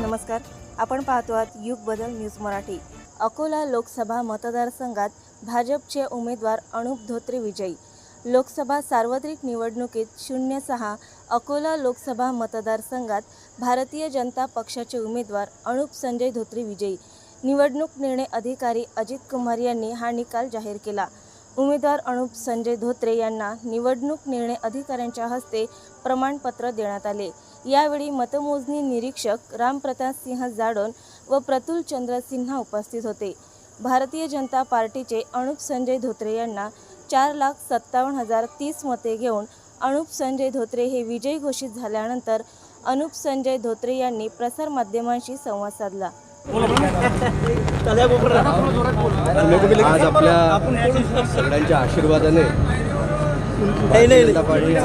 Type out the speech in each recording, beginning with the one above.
नमस्कार. आपण पाहतो आहात युग बदल न्यूज मराठी. अकोला लोकसभा मतदारसंघात भाजपचे उमेदवार अनुप धोत्रे विजयी. लोकसभा सार्वत्रिक निवडणुकीत शून्य सहा अकोला लोकसभा मतदारसंघात भारतीय जनता पक्षाचे उमेदवार अनुप संजय धोत्रे विजयी. निवडणूक निर्णय अधिकारी अजित कुमार यांनी हा निकाल जाहीर केला. उमेदवार अनुप संजय धोत्रे यांना निवडणूक निर्णय अधिकाऱ्यांच्या हस्ते प्रमाणपत्र देण्यात आले. यावेळी मतमोजणी निरीक्षक रामप्रताप सिंह जाडोन व प्रतुल चंद्र सिन्हा उपस्थित होते. भारतीय जनता पार्टीचे अनुप संजय धोत्रे यांना चार लाख सत्तावन्न हजार तीस मते घेऊन अनुप संजय धोत्रे हे विजयी घोषित झाल्यानंतर अनुप संजय धोत्रे यांनी प्रसारमाध्यमांशी संवाद साधला. आज आपल्या सगळ्यांच्या आशीर्वादाने भारतीय जनता पार्टीचा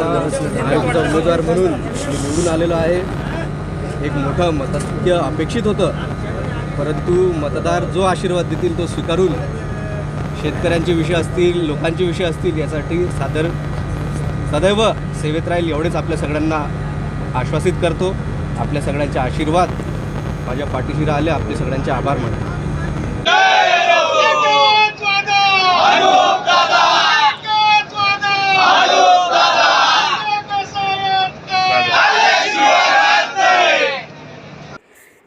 महायुतीचा उमेदवार म्हणून मी निवडून आलेलो आहे. एक मोठं मताधिक्य अपेक्षित होतं. परंतु मतदार जो आशीर्वाद देतील तो स्वीकारून शेतकऱ्यांचे विषय असतील लोकांचे विषय असतील यासाठी सादर सदैव सेवेत राहील एवढेच आपल्या सगळ्यांना आश्वासित करतो. आपल्या सगळ्यांचे आशीर्वाद माझ्या पाठीशी राहिले. आपले सगळ्यांचे आभार मानतो.